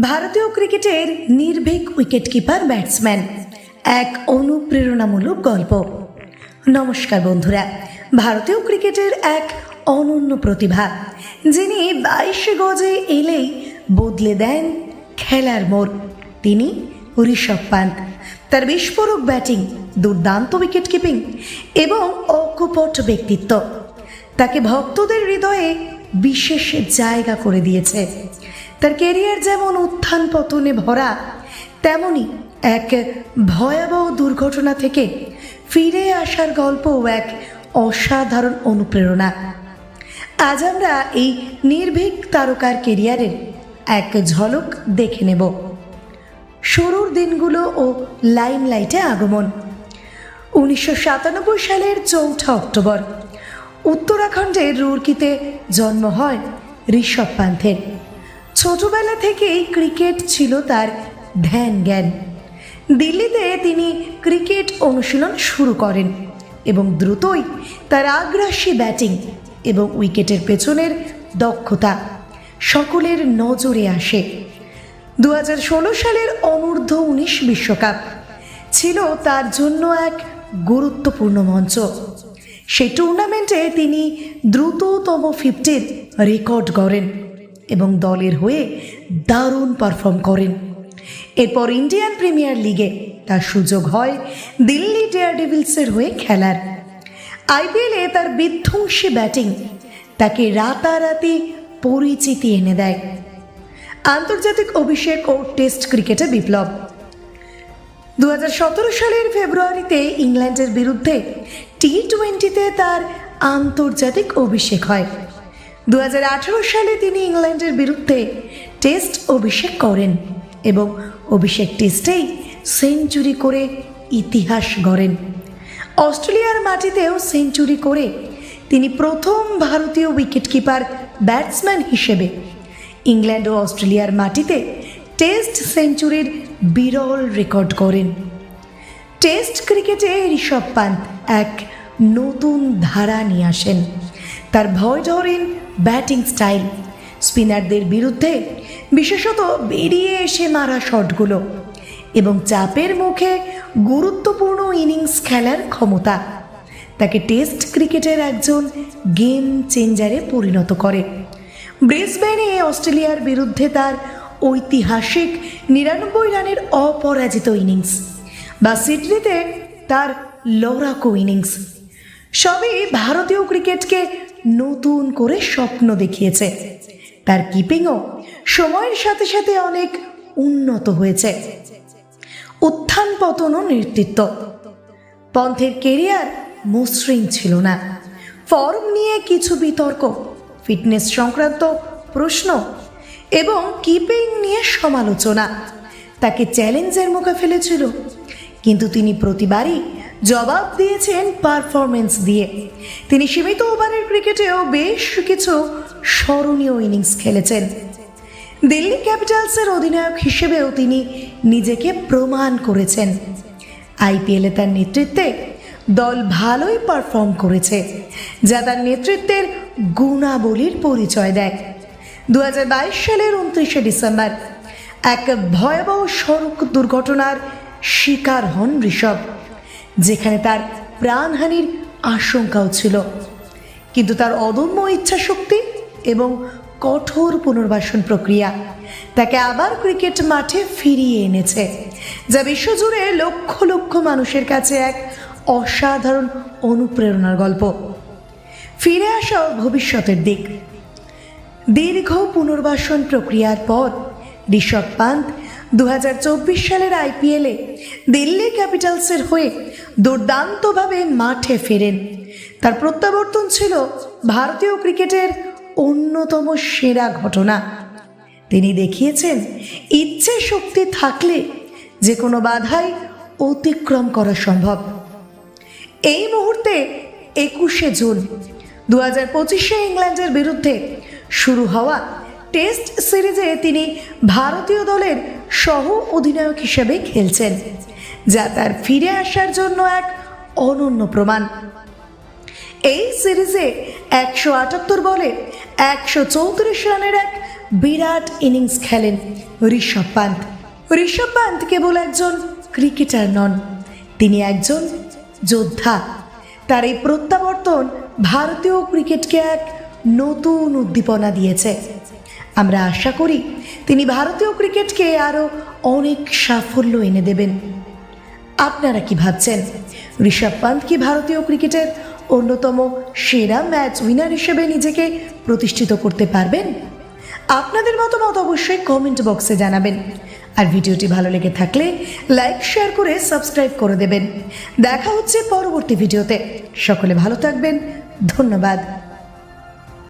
ভারতীয় ক্রিকেটের নির্ভীক উইকেটকিপার ব্যাটসম্যান। এক অনুপ্রেরণামূলক গল্প। নমস্কার বন্ধুরা। ভারতীয় ক্রিকেটের এক অনন্য প্রতিভা, যিনি বাইশে গজে এলেই বদলে দেন খেলার মোড়। তিনি ঋষভ পান্ত। তার বিস্ফোরক ব্যাটিং, দুর্দান্ত উইকেট কিপিং এবং অকপট ব্যক্তিত্ব। তাকে ভক্তদের হৃদয়ে বিশেষ জায়গা করে দিয়েছে। তার কেরিয়ার যেমন উত্থান পতনে ভরা, তেমনি এক ভয়াবহ দুর্ঘটনা থেকে ফিরে আসার গল্প এক অসাধারণ অনুপ্রেরণা। আজ আমরা এই নির্ভীক তারকার কেরিয়ারের এক ঝলক দেখে নেব। শুরুর দিনগুলো ও লাইমলাইটে আগমন। উনিশশো সাতানব্বই সালের চৌঠা অক্টোবর, উত্তরাখণ্ডের রুরকিতে জন্ম হয় ঋষভ পান্থের। ছোটবেলা থেকেই ক্রিকেট ছিল তার ধ্যান জ্ঞান। দিল্লিতে তিনি ক্রিকেট অনুশীলন শুরু করেন এবং দ্রুতই তার আগ্রাসী ব্যাটিং এবং উইকেটের পেছনের দক্ষতা সকলের নজরে আসে। দু হাজার ষোলো সালের অনূর্ধ্ব উনিশ বিশ্বকাপ ছিল তার জন্য এক গুরুত্বপূর্ণ মঞ্চ। সেই টুর্নামেন্টে তিনি দ্রুততম ফিফটির রেকর্ড করেন এবং দলের হয়ে দারুণ পারফর্ম করেন। এরপর ইন্ডিয়ান প্রিমিয়ার লিগে তার সুযোগ হয় দিল্লি ডেয়ার ডেভিলসের হয়ে খেলার। আইপিএলে তার বিধ্বংসী ব্যাটিং তাকে রাতারাতি পরিচিতি এনে দেয়। আন্তর্জাতিক অভিষেক ও টেস্ট ক্রিকেটে বিপ্লব। দু হাজার সতেরো সালের ফেব্রুয়ারিতে ইংল্যান্ডের বিরুদ্ধে টি টোয়েন্টিতে তার আন্তর্জাতিক অভিষেক হয়। দু হাজার আঠেরো সালে তিনি ইংল্যান্ডের বিরুদ্ধে টেস্ট অভিষেক করেন এবং অভিষেক টেস্টেই সেঞ্চুরি করে ইতিহাস গড়েন। অস্ট্রেলিয়ার মাটিতেও সেঞ্চুরি করে তিনি প্রথম ভারতীয় উইকেটকিপার, ব্যাটসম্যান হিসেবে ইংল্যান্ড ও অস্ট্রেলিয়ার মাটিতে টেস্ট সেঞ্চুরির বিরল রেকর্ড করেন টেস্ট ক্রিকেটে ঋষভ পান্ত এক নতুন ধারা নিয়ে আসেন। তার ভয় ধরেন ব্যাটিং স্টাইল। স্পিনারদের বিরুদ্ধে বিশেষত বেরিয়ে এসে মারা শটগুলো এবং চাপের মুখে গুরুত্বপূর্ণ ইনিংস খেলার ক্ষমতা তাকে টেস্ট ক্রিকেটের একজন গেম চেঞ্জারে পরিণত করে। ব্রিসবেনে অস্ট্রেলিয়ার বিরুদ্ধে তার ঐতিহাসিক নিরানব্বই রানের অপরাজিত ইনিংস বা সিডনিতে তার লড়াকু ইনিংস। সবই ভারতীয় ক্রিকেটকে নতুন করে স্বপ্ন দেখিয়েছে। তার কিপিংও সময়ের সাথে সাথে অনেক উন্নত হয়েছে। উত্থান পতন ও নেতৃত্ব। পন্থের কেরিয়ার মসৃণ ছিল না। ফর্ম নিয়ে কিছু বিতর্ক, ফিটনেস সংক্রান্ত প্রশ্ন এবং কিপিং নিয়ে সমালোচনা। তাকে চ্যালেঞ্জের মুখে ফেলেছিল। কিন্তু তিনি প্রতিবারই জবাব দিয়েছেন পারফরমেন্স দিয়ে। তিনি সীমিত ওভারের ক্রিকেটেও বেশ কিছু স্মরণীয় ইনিংস খেলেছেন। দিল্লি ক্যাপিটালসের অধিনায়ক হিসেবেও তিনি নিজেকে প্রমাণ করেছেন। আইপিএলে তার নেতৃত্বে দল ভালোই পারফর্ম করেছে, যা তার নেতৃত্বের গুণাবলীর পরিচয় দেয়। দু হাজার বাইশ সালের উনত্রিশে ডিসেম্বর এক ভয়াবহ সড়ক দুর্ঘটনার শিকার হন ঋষভ। যেখানে তার প্রাণহানির আশঙ্কাও ছিল। কিন্তু তার অদম্য ইচ্ছাশক্তি এবং কঠোর পুনর্বাসন প্রক্রিয়া তাকে আবার ক্রিকেট মাঠে ফিরিয়ে এনেছে, যা বিশ্বজুড়ে লক্ষ লক্ষ মানুষের কাছে এক অসাধারণ অনুপ্রেরণার গল্প। ফিরে আসা ভবিষ্যতের দিক। দীর্ঘ পুনর্বাসন প্রক্রিয়ার পর, ঋষভ পান্ত দু হাজার চব্বিশ সালের আইপিএলে দিল্লি ক্যাপিটালসের হয়ে দুর্দান্তভাবে মাঠে ফেরেন। তার প্রত্যাবর্তন ছিল ভারতীয় ক্রিকেটের অন্যতম সেরা ঘটনা। তিনি দেখিয়েছেন, ইচ্ছে শক্তি থাকলে যে কোনো বাধাই অতিক্রম করা সম্ভব। এই মুহূর্তে একুশে জুন দু হাজার পঁচিশে ইংল্যান্ডের বিরুদ্ধে শুরু হওয়া টেস্ট সিরিজে তিনি ভারতীয় দলের সহ অধিনায়ক হিসেবে খেলছেন, যা তার ফিরে আসার জন্য এক অনন্য প্রমাণ। এই সিরিজে একশো আটাত্তর বলে একশো চৌত্রিশ রানের এক বিরাট ইনিংস খেলেন ঋষভ পান্ত ঋষভ পান্ত কেবল একজন ক্রিকেটার নন, তিনি একজন যোদ্ধা। তার এই প্রত্যাবর্তন ভারতীয় ক্রিকেটকে এক নতুন উদ্দীপনা দিয়েছে। আমরা আশা করি তিনি ভারতীয় ক্রিকেটকে আরও অনেক সাফল্য এনে দেবেন। আপনারা কি ভাবছেন? ঋষভ পান্ত কি ভারতীয় ক্রিকেটের অন্যতম সেরা ম্যাচ উইনার হিসেবে নিজেকে প্রতিষ্ঠিত করতে পারবেন? আপনাদের মতামত অবশ্যই কমেন্ট বক্সে জানাবেন। আর ভিডিওটি ভালো লেগে থাকলে লাইক, শেয়ার করে সাবস্ক্রাইব করে দেবেন। দেখা হচ্ছে পরবর্তী ভিডিওতে। সকলে ভালো থাকবেন। ধন্যবাদ।